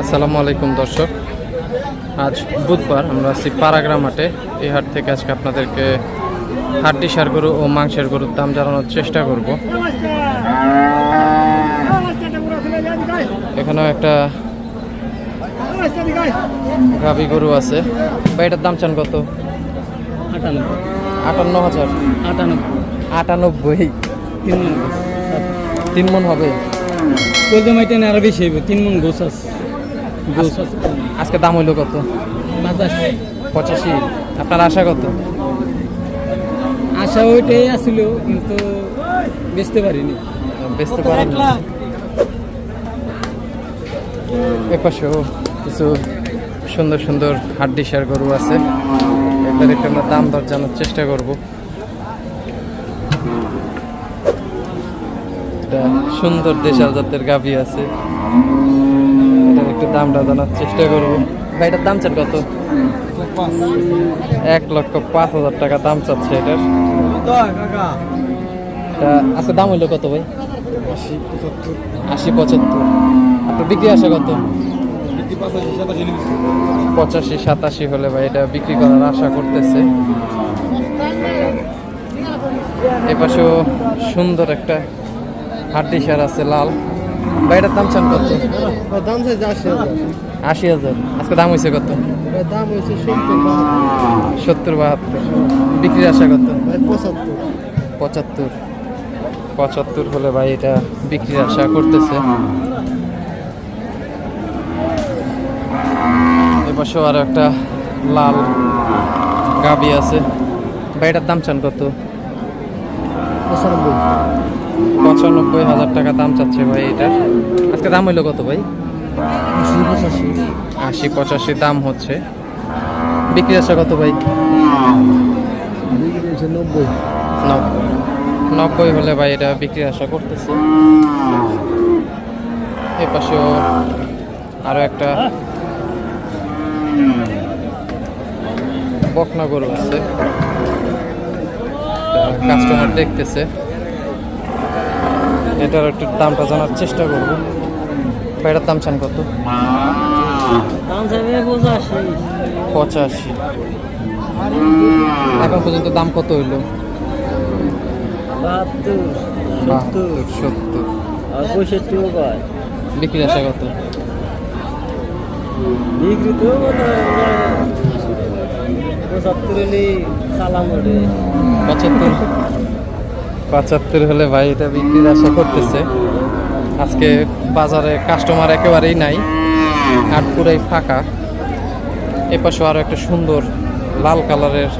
আসসালামু আলাইকুম দর্শক। আজ বুধবার আমরা আছি পারাগ্রাম হাটে। এই হাট থেকে আজকে আপনাদেরকে হাড্ডি সার গরু ও মাংসের গরুর দাম জানানোর চেষ্টা করব। এখানেও একটা গাভি গরু আছে। বা এটার দাম চান কত? আটান্ন হাজার। আটানব্বই আটানব্বই। তিন মন। তিন হবে কলজা মাইটা আরও বেশি হইব তিন মন গোছ আছে। গোছ আছে। আজকে দাম হইল কত? পঁচাশি। পঁচাশি। আপনার আশা কত? আশা ওইটাই আসছিল কিন্তু বেচতে পারিনি। বেচতে পারেন। এপাশেও কিছু সুন্দর সুন্দর হাড্ডি সার গরু আছে। এটার একটু আমরা দাম দর জানার চেষ্টা করব। একটা সুন্দর দেশাল জাতের গাভি আছে। এটার একটু দামটা জানার চেষ্টা করব। ভাই, এটার দাম চান কত? এক লক্ষ পাঁচ হাজার টাকা দাম চাচ্ছে এটার। এটা আজকে দাম হইল কত ভাই? আশি পঁচাত্তর। আপনার বিক্রি আসে কত? পঁচাশি, সাতাশি হলে ভাই এটা বিক্রি করার আশা করতেছে। এপাশেও সুন্দর একটা হাড্ডি সার আছে লাল। ভাই এটার দাম চান কত? দাম চাইছে আশি হাজার। আশি হাজার। আজকে দাম হয়েছে কত? দাম হয়েছে সত্তর সত্তর বাহাত্তর। বিক্রির আশা কত? পঁচাত্তর। পঁচাত্তর। পঁচাত্তর হলে ভাই এটা বিক্রির আশা করতেছে। এপাশেও আরও একটা লাল গাবি আছে। ভাই এটার দাম চান কত? পঁচানব্বই। পঁচানব্বই হাজার টাকা দাম চাচ্ছে ভাই এটার। আজকে দাম হইল কত ভাই? আশি পঁচাশি দাম হচ্ছে। বিক্রি আশা কত ভাই? নব্বই। নব্বই হলে ভাই এটা বিক্রির আশা করতেছে। এ আরও একটা বকনা গরু আছে। কাস্টমার দেখতেছে। এটার একটু দামটা জানার চেষ্টা করব। ভাইটার দাম চান কত? পঁচাশি। পঁচাশি। এখন পর্যন্ত দাম কত হইল? সত্তর। আর পঁয়ষট্টিও বিক্রি আসা কত? বিক্রি তো পঁচাত্তর হলে সালাম পঁচাত্তর। পঁচাত্তর হলে ভাই এটা বিক্রির আশা করতেছে। আজকে বাজারে কাস্টমার একেবারেই নাই হাট পুরাই ফাঁকা। এপাশে আরও একটা সুন্দর লাল কালারের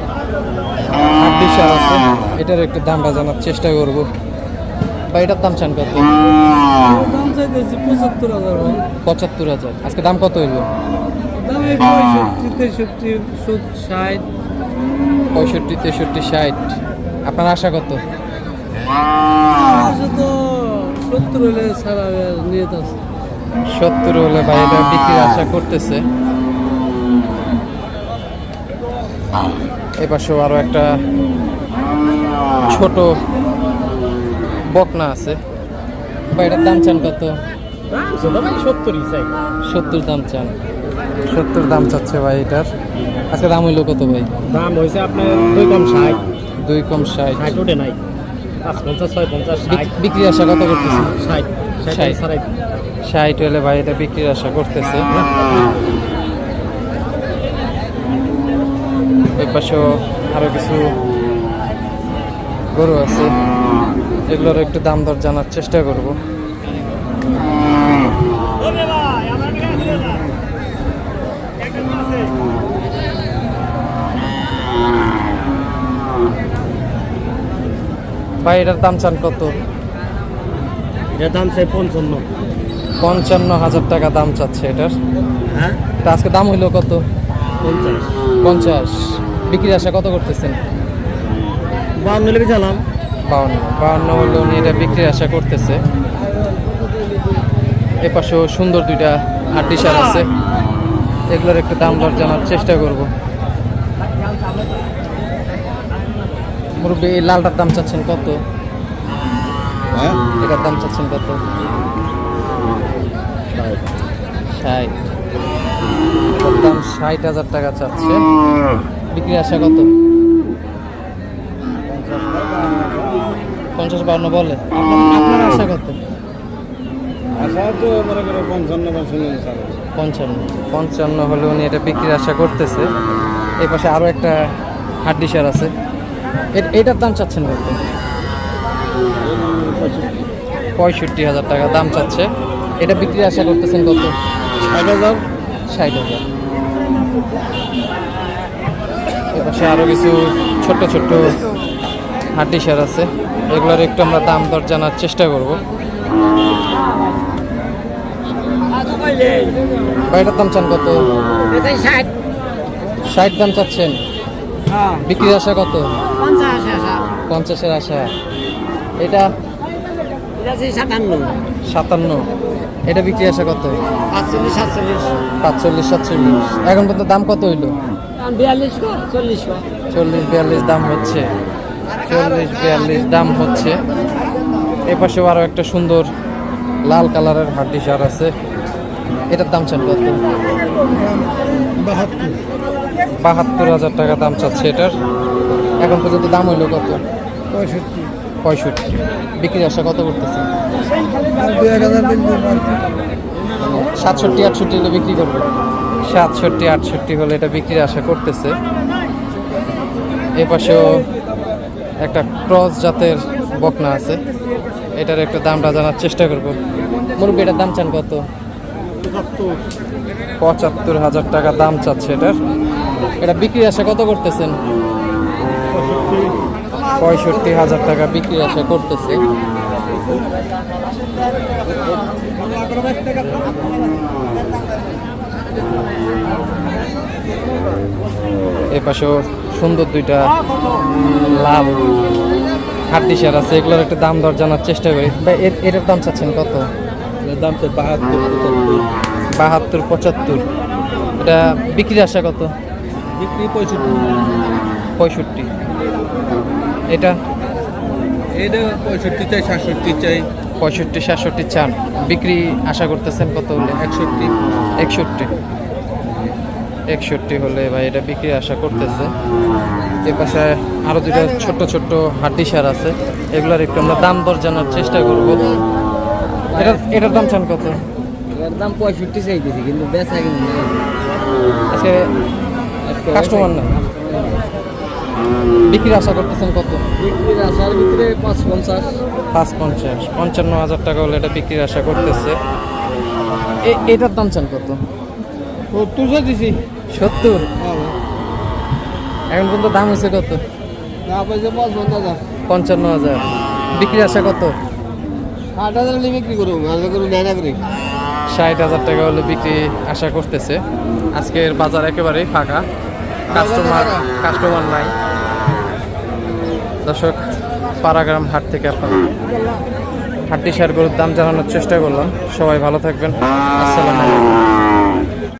আছে। এটার একটু দামটা জানার চেষ্টা করব। বা এটার দাম চান কত? দাম পঁচাত্তর হাজার আজকে দাম কত হইল? দাম পঁয়ষট্টি তেষট্টি ষাট। আপনার আশা কত? সত্তর হলে সারা নিয়ত আছে। সত্তর হলে ভাই এটা বিক্রির আশা করতেছে। এপাশেও আরও একটা ছোট বকনা আছে। ভাই এটার দাম চান কত? ভাই সত্তরই চাই। সত্তর দাম চান। সত্তর দাম চাচ্ছে ভাই এটার। আজকে দাম হইল কত ভাই? দাম হয়েছে আপনার দুই কম ষাট। দুই কম ষাট। ষাট ওঠে নাই। বিক্রির আশা কত করতেছে? ষাট হলে ভাই এটা বিক্রির আশা করতেছে। এর পাশেও আরও কিছু গরু আছে। এগুলোর একটু দাম দর জানার চেষ্টা করব। ভাই এটার দাম চান কত? এটার দাম চাই পঞ্চান্ন। পঞ্চান্ন হাজার টাকা দাম চাচ্ছে এটার। হ্যাঁ? তা আজকে দাম হইল কত? পঞ্চাশ। পঞ্চাশ। বিক্রির আশা কত করতেছেন? বান্ন লেগে চালাম। বাউন্ন বাউন্ন হলে উনি এটা বিক্রির আশা করতেছে। এপাশেও সুন্দর দুইটা হাড্ডি সার আছে। এগুলোর একটু দাম দর জানার চেষ্টা করব। মুরব্বী এই লালটার দাম চাচ্ছেন কত? হ্যাঁ? এটার দাম চাচ্ছেন কত? ষাট। এটার দাম ষাট হাজার টাকা চাচ্ছে। বিক্রি আশা কত? পঞ্চাশ বাউন্ন বলে। আপনার আশা কত? পঞ্চান্ন পঞ্চান্ন। হলে উনি এটা বিক্রির আশা করতেছে। এই পাশে আরও একটা হাড্ডি সার আছে। এটার দাম চাচ্ছেন কত? পঁয়ষট্টি হাজার টাকা দাম চাচ্ছে। এটা বিক্রি আশা করতেছেন কত? ষাট হাজার। ষাট হাজার। এপাশে আরও কিছু ছোট্ট ছোট্ট হাটি সার আছে। এগুলোর একটু আমরা দাম দর জানার চেষ্টা করব। বাইটার দাম চান কত? ষাট দাম চাচ্ছেন? বিক্রির আশা কত? আশা। পঞ্চাশের আশা। এটা? এটা সাতান্ন। এটা বিক্রি আশা কত? পাঁচচল্লিশ সাতচল্লিশ। সাতচল্লিশ। এখন পর্যন্ত দাম কত হইল? চল্লিশ চল্লিশ বিয়াল্লিশ দাম হচ্ছে। চল্লিশ বিয়াল্লিশ দাম হচ্ছে। এ পাশেও আরও একটা সুন্দর লাল কালারের হাড্ডি সার আছে। এটার দাম চান কত? বাহাত্তর। বাহাত্তর হাজার টাকা দাম চাচ্ছে এটার। এখন পর্যন্ত দাম হইল কত? পঁয়ষট্টি। পঁয়ষট্টি। বিক্রি আশা কত করতেছে? সাতষট্টি আটষট্টি হলে বিক্রি করবে? সাতষট্টি আটষট্টি হলে এটা বিক্রির আশা করতেছে। এ পাশেও একটা ক্রস জাতের বকনা আছে। এটার একটু দামটা জানার চেষ্টা করব। মুরব্বী এটার দাম চান কত? পঁচাত্তর হাজার টাকা দাম চাচ্ছে এটার। এটা বিক্রি আশা কত করতেছেন? পঁয়ষট্টি হাজার টাকা বিক্রি আসা করতেছে। এ পাশেও সুন্দর দুইটা লাল হাড্ডি সার আছে। এগুলোর একটা দাম দর জানার চেষ্টা করি। এটার দাম চাচ্ছেন কত? দাম তো বাহাত্তর বাহাত্তর পঁচাত্তর। এটা বিক্রি আসা কত? বিক্রি পঁয়ষট্টি। পঁয়ষট্টি। এটা? এটা পঁয়ষট্টি চাই সাতষট্টি চাই। পঁয়ষট্টি সাতষট্টি চান। বিক্রি আশা করতেছেন কত হলে? একষট্টি। একষট্টি। একষট্টি হলে ভাই এটা বিক্রি আশা করতেছে। এ পাশে আরও দুটো ছোট্ট ছোট্ট হাড্ডি সার আছে। এগুলোর একটু আমরা দাম দর জানার চেষ্টা করব। এটার এটার দাম চান কত? এর দাম পঁয়ষট্টি চাইতেছি কিন্তু বেচা কিন্তু আজকে কাস্টমার না? বিক্রির আশা করতেছেন কত? বিক্রির আশার ভিতরে পাঁচ পঞ্চাশ পাঁচ পঞ্চাশ পঞ্চান্ন হাজার টাকা হলে এটা বিক্রির আশা করতেছে। এটার দাম চান কত? সত্তর চাইতেছি সত্তর? এখন পর্যন্ত দাম হয়েছে কত? পঞ্চান্ন হাজার। বিক্রির আশা কত? ষাট হাজার হলে বিক্রি করব আলাদা করে নেয় না করি। ষাট হাজার টাকা হলে বিক্রি আশা করতেছে। আজকের বাজার একেবারেই ফাঁকা। কাস্টমার কাস্টমার নাই। দর্শক পাড়াগ্রাম হাট থেকে আপনার হাটটি শেয়ার দাম জানানোর চেষ্টা করলাম। সবাই ভালো থাকবেন। আসসালামু আলাইকুম।